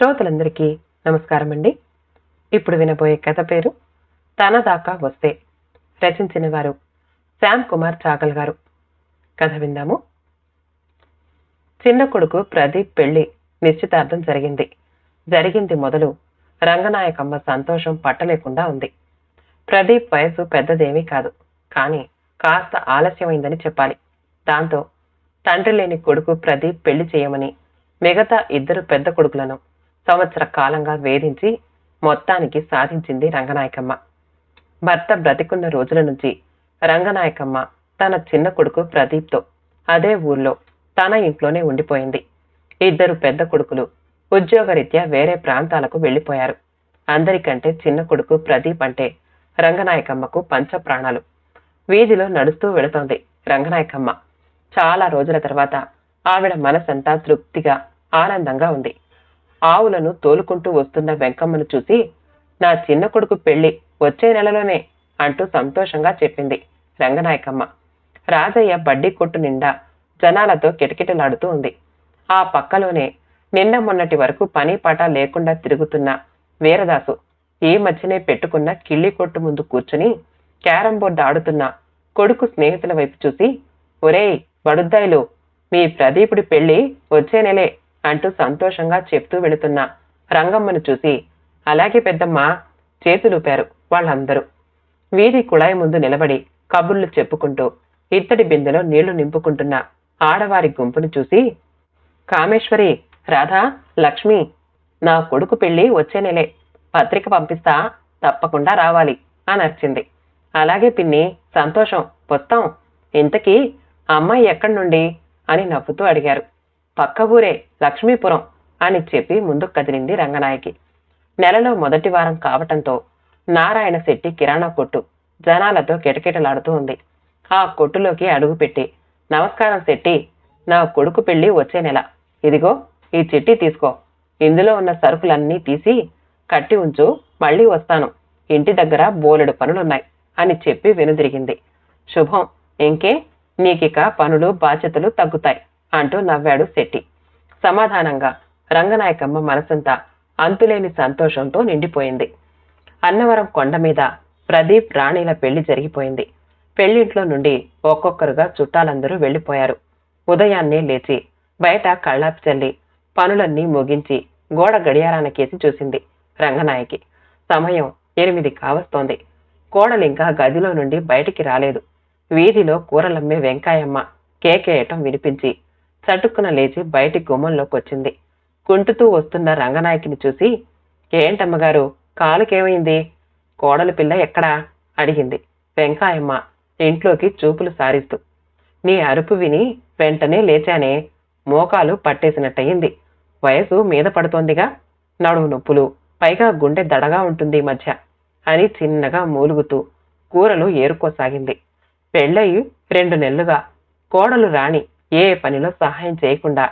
శ్రోతలందరికీ నమస్కారం అండి ఇప్పుడు వినబోయే కథ పేరు తన దాకా వస్తే రచించిన వారు శ్యామ్ కుమార్ చాగల్ గారు. కథ విందాము. చిన్న కొడుకు ప్రదీప్ పెళ్ళి నిశ్చితార్థం జరిగింది. జరిగింది మొదలు రంగనాయకమ్మ సంతోషం పట్టలేకుండా ఉంది. ప్రదీప్ వయసు పెద్దదేమీ కాదు. కానీ కాస్త ఆలస్యమైందని చెప్పాలి. దాంతో తండ్రి లేని కొడుకు ప్రదీప్ పెళ్ళి చేయమని మిగతా ఇద్దరు పెద్ద కొడుకులను సంవత్సర కాలంగా వేధించి మొత్తానికి సాధించింది రంగనాయకమ్మ. భర్త బ్రతికున్న రోజుల నుంచి రంగనాయకమ్మ తన చిన్న కొడుకు ప్రదీప్తో అదే ఊర్లో తన ఇంట్లోనే ఉండిపోయింది. ఇద్దరు పెద్ద కొడుకులు ఉద్యోగరీత్యా వేరే ప్రాంతాలకు వెళ్ళిపోయారు అందరికంటే చిన్న కొడుకు ప్రదీప్ అంటే రంగనాయకమ్మకు పంచ ప్రాణాలు వీధిలో నడుస్తూ వెళుతోంది రంగనాయకమ్మ. చాలా రోజుల తర్వాత ఆవిడ మనసంతా తృప్తిగా ఆనందంగా ఉంది. ఆవులను తోలుకుంటూ వస్తున్న వెంకమ్మను చూసి నా చిన్న కొడుకు పెళ్ళి వచ్చే నెలలోనే అంటూ సంతోషంగా చెప్పింది రంగనాయకమ్మ. రాజయ్య బడ్డీ కొట్టు నిండా జనాలతో కిటకిటలాడుతూ ఉంది. ఆ పక్కలోనే నిన్న మొన్నటి వరకు పని పాట లేకుండా తిరుగుతున్న వీరదాసు ఈ మధ్యనే పెట్టుకున్న కిళ్ళి కొట్టు ముందు కూర్చుని క్యారం బోర్డు ఆడుతున్న కొడుకు స్నేహితుల వైపు చూసి ఒరేయ్ బడుద్దాయిలు మీ ప్రదీపుడి పెళ్ళి వచ్చే నెలే అంటూ సంతోషంగా చెప్తూ వెళుతున్న రంగమ్మను చూసి అలాగే పెద్దమ్మ చేతులూపారు వాళ్ళందరూ. వీధి కుళాయి ముందు నిలబడి కబుర్లు చెప్పుకుంటూ ఇత్తడి బిందెలో నీళ్ళు నింపుకుంటున్న ఆడవారి గుంపును చూసి కామేశ్వరి రాధా లక్ష్మి నా కొడుకు పెళ్ళి వచ్చే నెలే. పత్రిక పంపిస్తా తప్పకుండా రావాలి అని అర్చింది. అలాగే పిన్ని సంతోషం వస్తాం. ఇంతకీ అమ్మాయి ఎక్కడి నుండి? అని నవ్వుతూ అడిగారు. పక్క ఊరే లక్ష్మీపురం అని చెప్పి ముందుకు కదిలింది రంగనాయకి. నెలలో మొదటి వారం కావటంతో నారాయణ శెట్టి కిరాణా కొట్టు జనాలతో కిటకిటలాడుతూ ఉంది. ఆ కొట్టులోకి అడుగుపెట్టి నమస్కారం శెట్టి నా కొడుకు పెళ్ళి వచ్చే నెల. ఇదిగో ఈ చిట్టి తీసుకో. ఇందులో ఉన్న సరుకులన్నీ తీసి కట్టి ఉంచు మళ్ళీ వస్తాను. ఇంటి దగ్గర బోలెడు పనులున్నాయి అని చెప్పి వెనుదిరిగింది. శుభం ఇంకే? నీకిక పనులు బాధ్యతలు తగ్గుతాయి. అంటూ నవ్వాడు శెట్టి. సమాధానంగా రంగనాయకమ్మ మనసంతా అంతులేని సంతోషంతో నిండిపోయింది. అన్నవరం కొండ మీద ప్రదీప్ రాణిల పెళ్ళి జరిగిపోయింది. పెళ్ళింట్లో నుండి ఒక్కొక్కరుగా చుట్టాలందరూ వెళ్ళిపోయారు ఉదయాన్నే లేచి బయట కళ్ళాపి చల్లి పనులన్నీ ముగించి గోడ గడియారానికేసి చూసింది రంగనాయకి. సమయం ఎనిమిది కావస్తోంది. కోడలింకా గదిలో నుండి బయటికి రాలేదు. వీధిలో కూరలమ్మే వెంకాయమ్మ కేకేయటం వినిపించి చటుక్కున లేచి బయటి గుమ్మంలోకి వచ్చింది కుంటుతూ వస్తున్న రంగనాయకిని చూసి ఏంటమ్మగారు కాలుకేమైంది? కోడలి పిల్ల ఎక్కడా? అడిగింది. వెంకాయమ్మ ఇంట్లోకి చూపులు సారిస్తూ. నీ అరుపు విని వెంటనే లేచానే. మోకాలు పట్టేసినట్టయింది. వయసు మీద పడుతోందిగా. నడుము నొప్పులు పైగా గుండె దడగా ఉంటుంది ఈ మధ్య అని చిన్నగా మూలుగుతూ కూరలు ఏరుకోసాగింది. పెళ్ళయి రెండు నెలలుగా. కోడలు రాణి. ఏ పనిలో సహాయం చేయకుండా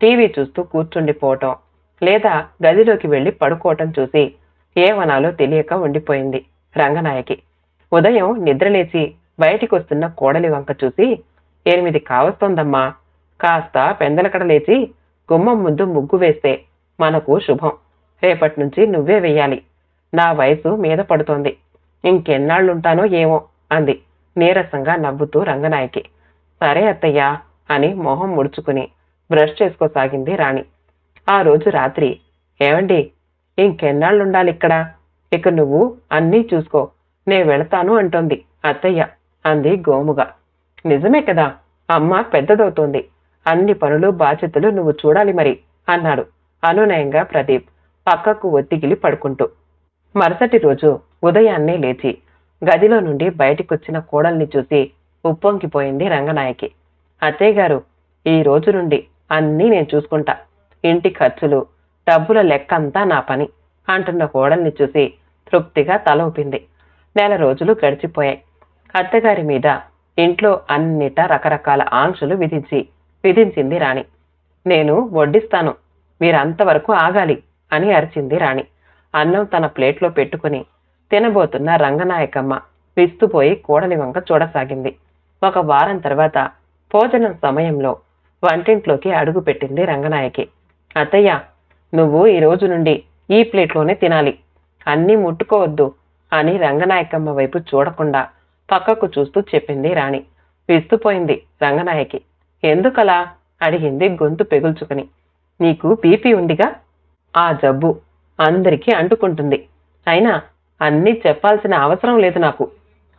టీవీ చూస్తూ కూర్చుండిపోవటం లేదా గదిలోకి వెళ్ళి పడుకోవటం చూసి ఏమనాలో తెలియక ఉండిపోయింది రంగనాయకి. ఉదయం నిద్రలేచి బయటికి వస్తున్న కోడలి వంక చూసి ఎనిమిది కావస్తోందమ్మా? కాస్త పెందలకడ లేచి గుమ్మం ముందు ముగ్గు వేస్తే మనకు శుభం. రేపటి నుంచి నువ్వే వెయ్యాలి. నా వయసు మీద పడుతోంది. ఇంకెన్నాళ్ళుంటానో ఏమో అంది నీరసంగా నవ్వుతూ రంగనాయకి. సరే అత్తయ్యా అని మొహం ముడుచుకుని బ్రష్ చేసుకోసాగింది రాణి. ఆ రోజు రాత్రి ఏమండి ఇంకెన్నాళ్ళుండాలి ఇక్కడ ఇక నువ్వు అన్నీ చూసుకో నే వెళతాను అంటోంది అత్తయ్య అంది గోముగా. నిజమే కదా అమ్మ పెద్దదవుతోంది అన్ని పనులు బాధ్యతలు నువ్వు చూడాలి మరి అన్నాడు అనునయంగా ప్రదీప్ పక్కకు ఒత్తిగిలి పడుకుంటూ. మరుసటి రోజు ఉదయాన్నే లేచి గదిలో నుండి బయటికొచ్చిన కోడల్ని చూసి ఉప్పొంకిపోయింది రంగనాయకి. అత్తయ్య గారు ఈ రోజు నుండి అన్నీ నేను చూసుకుంటా. ఇంటి ఖర్చులు డబ్బుల లెక్కంతా నా పని అంటున్న కోడల్ని చూసి తృప్తిగా తల ఊపింది. నెల రోజులు గడిచిపోయాయి. అత్తగారి మీద ఇంట్లో అన్నిటా రకరకాల ఆంక్షలు విధించి విధించింది రాణి. నేను వడ్డిస్తాను మీరంతవరకు ఆగాలి అని అరిచింది రాణి. అన్నం తన ప్లేట్లో పెట్టుకుని తినబోతున్న రంగనాయకమ్మ విస్తుపోయి కోడలి వంక చూడసాగింది. ఒక వారం తర్వాత భోజనం సమయంలో వంటింట్లోకి అడుగుపెట్టింది రంగనాయకి. అత్తయ్య నువ్వు ఈ రోజు నుండి ఈ ప్లేట్లోనే తినాలి. అన్నీ ముట్టుకోవద్దు అని రంగనాయకమ్మ వైపు చూడకుండా పక్కకు చూస్తూ చెప్పింది రాణి. విస్తుపోయింది రంగనాయకి. ఎందుకలా? అడిగింది గొంతు పెగుల్చుకుని. నీకు బీపీ ఉందిగా? ఆ జబ్బు అందరికీ అంటుకుంటుంది. అయినా అన్నీ చెప్పాల్సిన అవసరం లేదు నాకు.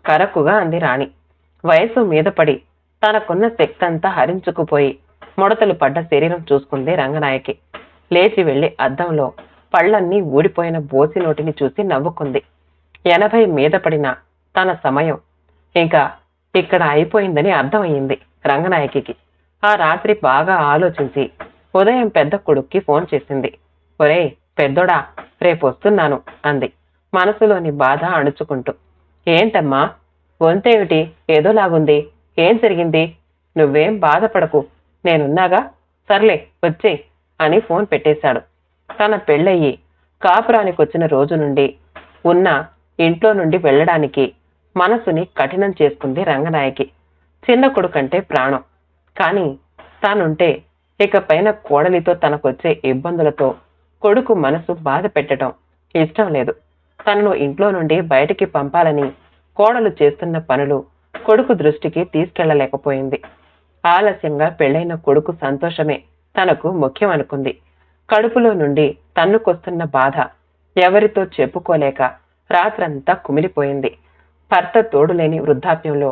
కరక్కుగా అంది రాణి. వయసు మీద పడి తనకున్న శక్తంతా హరించుకుపోయి ముడతలు పడ్డ శరీరం చూసుకుంది రంగనాయకి. లేచి వెళ్ళి అద్దంలో పళ్ళన్నీ ఊడిపోయిన బోసి నోటిని చూసి నవ్వుకుంది. ఎనభై మీద పడిన తన సమయం ఇంకా ఇక్కడ అయిపోయిందని అర్థమయ్యింది రంగనాయకికి. ఆ రాత్రి బాగా ఆలోచించి ఉదయం పెద్ద కొడుక్కి ఫోన్ చేసింది. ఒరేయ్ పెద్దోడా రేపు వస్తున్నాను అంది. మనసులోని బాధ అణుచుకుంటూ. ఏంటమ్మా? వంతేమిటి? ఏదోలాగుంది? ఏం జరిగింది? నువ్వేం బాధపడకు. నేనున్నాగా? సర్లే వచ్చే అని ఫోన్ పెట్టేశాడు. తన పెళ్ళయ్యి కాపురానికి వచ్చిన రోజు నుండి ఉన్న ఇంట్లో నుండి వెళ్ళడానికి మనసుని కఠినం చేసుకుంది రంగనాయకి. చిన్న కొడుకంటే ప్రాణం. కానీ తానుంటే ఇక పైన కోడలితో తనకొచ్చే ఇబ్బందులతో కొడుకు మనసు బాధ పెట్టడం ఇష్టం లేదు. తనను ఇంట్లో నుండి బయటికి పంపాలని కోడలు చేస్తున్న పనులు కొడుకు దృష్టికి తీసుకెళ్ళలేకపోయింది. ఆలస్యంగా పెళ్ళైన కొడుకు సంతోషమే తనకు ముఖ్యం అనుకుంది కడుపులో నుండి తన్నుకొస్తున్న బాధ ఎవరితో చెప్పుకోలేక రాత్రంతా కుమిలిపోయింది. భర్త తోడులేని వృద్ధాప్యంలో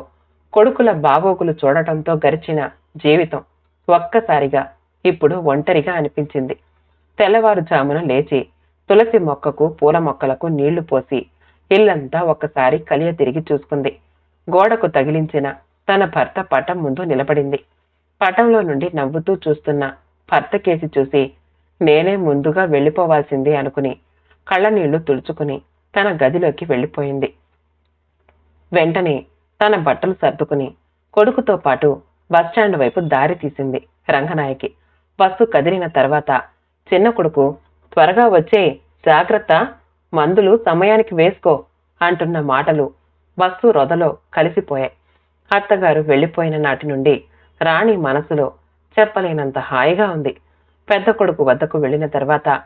కొడుకుల బాగోగులు చూడటంతో గడిచిన జీవితం ఒక్కసారిగా ఇప్పుడు ఒంటరిగా అనిపించింది. తెల్లవారుజామున లేచి తులసి మొక్కకు పూల మొక్కలకు నీళ్ళు పోసి ఇల్లంతా ఒక్కసారి కలియ తిరిగి చూసుకుంది. గోడకు తగిలించిన తన భర్త పటం ముందు నిలబడింది. పటంలో నుండి నవ్వుతూ చూస్తున్న భర్త కేసి చూసి నేనే ముందుగా వెళ్ళిపోవాల్సింది అనుకుని కళ్ళనీళ్ళు తుడుచుకుని తన గదిలోకి వెళ్ళిపోయింది. వెంటనే తన బట్టలు సర్దుకుని కొడుకుతో పాటు బస్టాండ్ వైపు దారి తీసింది రంగనాయకి. బస్సు కదిలిన తర్వాత చిన్న కొడుకు త్వరగా వచ్చే జాగ్రత్త మందులు సమయానికి వేసుకో అంటున్న మాటలు బస్సు రొదలో కలిసిపోయాయి అత్తగారు వెళ్ళిపోయిన నాటి నుండి రాణి మనసులో చెప్పలేనంత హాయిగా ఉంది. పెద్ద కొడుకు వద్దకు వెళ్ళిన తర్వాత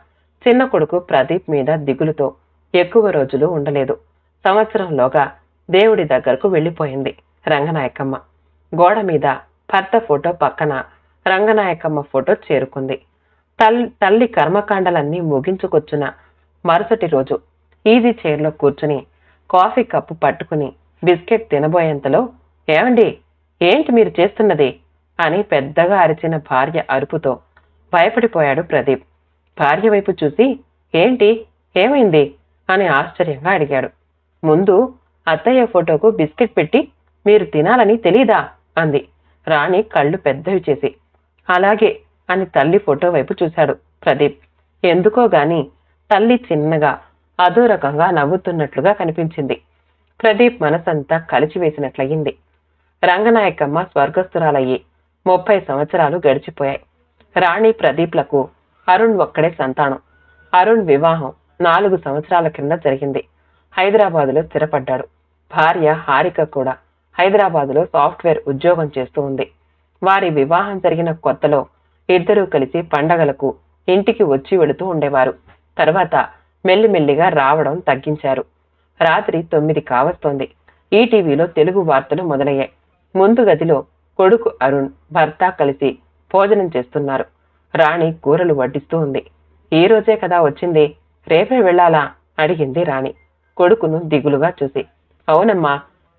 చిన్న కొడుకు ప్రదీప్ మీద దిగులుతో ఎక్కువ రోజులు ఉండలేదు. సంవత్సరంలోగా దేవుడి దగ్గరకు వెళ్ళిపోయింది రంగనాయకమ్మ. గోడ మీద భర్త ఫోటో పక్కన రంగనాయకమ్మ ఫోటో చేరుకుంది. తల్ తల్లి కర్మకాండలన్నీ ముగించుకొచ్చిన మరుసటి రోజు ఈజీ చైర్లో కూర్చుని కాఫీ కప్పు పట్టుకుని బిస్కెట్ తినబోయేంతలో ఏమండి ఏంటి మీరు చేస్తున్నది? అని పెద్దగా అరిచిన భార్య అరుపుతో భయపడిపోయాడు ప్రదీప్. భార్య వైపు చూసి ఏంటి? ఏమైంది? అని ఆశ్చర్యంగా అడిగాడు. ముందు అత్తయ్య ఫోటోకు బిస్కెట్ పెట్టి మీరు తినాలని తెలీదా? అంది. రాణి కళ్ళు పెద్దవి చేసి అలాగే అని తల్లి ఫోటో వైపు చూశాడు ప్రదీప్. ఎందుకో గాని తల్లి చిన్నగా అదో రకంగా నవ్వుతున్నట్లుగా కనిపించింది. ప్రదీప్ మనసంతా కలిచివేసినట్లయింది. రంగనాయకమ్మ స్వర్గస్థురాలయ్యి. ముప్పై సంవత్సరాలు గడిచిపోయాయి. రాణి ప్రదీప్లకు అరుణ్ ఒక్కడే సంతానం. అరుణ్ వివాహం నాలుగు సంవత్సరాల కింద జరిగింది. హైదరాబాదులో స్థిరపడ్డాడు. భార్య హారిక కూడా హైదరాబాదులో సాఫ్ట్వేర్ ఉద్యోగం చేస్తూ ఉంది. వారి వివాహం జరిగిన కొత్తలో ఇద్దరూ కలిసి పండగలకు ఇంటికి వచ్చి వెళుతూ ఉండేవారు. తర్వాత మెల్లిమెల్లిగా రావడం తగ్గించారు. రాత్రి తొమ్మిది కావస్తోంది. ఈటీవీలో తెలుగు వార్తలు మొదలయ్యాయి. ముందు గదిలో కొడుకు అరుణ్ భర్త కలిసి భోజనం చేస్తున్నారు. రాణి కూరలు వడ్డిస్తూ ఉంది. ఈ రోజే కదా వచ్చింది. రేపే వెళ్ళాలా? అడిగింది రాణి. కొడుకును దిగులుగా చూసి. అవునమ్మా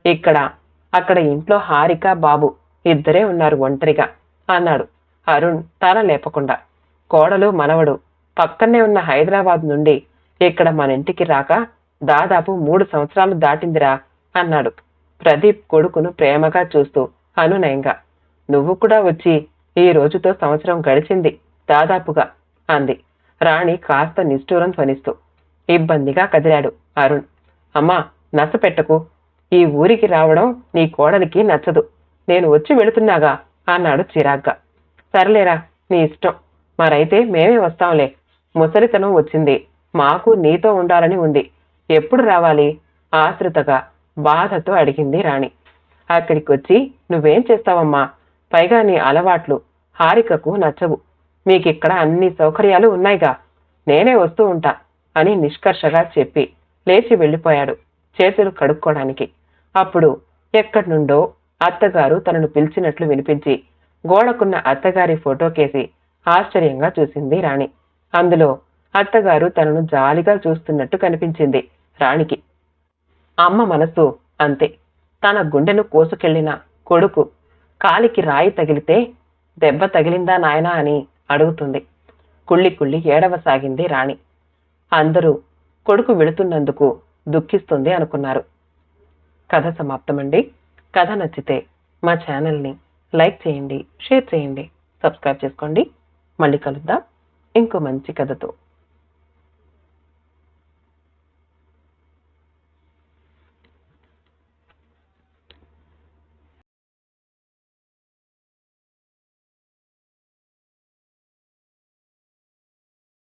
ఇక్కడ అక్కడ ఇంట్లో హారిక బాబు ఇద్దరే ఉన్నారు ఒంటరిగా అన్నాడు అరుణ్ తల లేపకుండా. కోడలు మనవడు పక్కనే ఉన్న హైదరాబాద్ నుండి ఇక్కడ మన ఇంటికి రాక దాదాపు మూడు సంవత్సరాలు దాటిందిరా అన్నాడు. ప్రదీప్ కొడుకును ప్రేమగా చూస్తూ అనునయంగా. నువ్వు కూడా వచ్చి ఈ రోజుతో సంవత్సరం గడిచింది దాదాపుగా అంది. రాణి కాస్త నిష్ఠూరం ధ్వనిస్తూ. ఇబ్బందిగా కదిలాడు అరుణ్. అమ్మా నసపెట్టకు ఈ ఊరికి రావడం నీ కోడలికి నచ్చదు. నేను వచ్చి వెళుతున్నాగా అన్నాడు చిరాగ్గా. సర్లేరా నీ ఇష్టం. మరైతే మేమే వస్తాంలే. ముసలితనం వచ్చింది. మాకు నీతో ఉండాలని ఉంది. ఎప్పుడు రావాలి? ఆశ్రితగా బాధతో అడిగింది రాణి. అక్కడికి వచ్చి నువ్వేం చేస్తావమ్మా? పైగా నీ అలవాట్లు హారికకు నచ్చవు. మీకిక్కడ అన్ని సౌకర్యాలు ఉన్నాయిగా. నేనే వస్తూ ఉంటా అని నిష్కర్షగా చెప్పి లేచి వెళ్ళిపోయాడు చేతులు కడుక్కోవడానికి అప్పుడు ఎక్కడి నుండో అత్తగారు తనను పిలిచినట్లు వినిపించి గోడకున్న అత్తగారి ఫోటో కేసి ఆశ్చర్యంగా చూసింది రాణి. అందులో అత్తగారు తనను జాలిగా చూస్తున్నట్టు కనిపించింది రాణికి. అమ్మ మనసు అంతే. తన గుండెను కోసుకెళ్ళిన కొడుకు కాలికి రాయి తగిలితే దెబ్బ తగిలిందా నాయనా అని అడుగుతుంది. కుళ్ళి కుళ్ళి ఏడవసాగింది రాణి. అందరూ కొడుకు వెళుతున్నందుకు దుఃఖిస్తుంది అనుకున్నారు. కథ సమాప్తమండి. కథ నచ్చితే మా ఛానల్ని లైక్ చేయండి షేర్ చేయండి సబ్స్క్రైబ్ చేసుకోండి. మళ్ళీ కలుద్దాం. ఇంకో మంచి కథతో.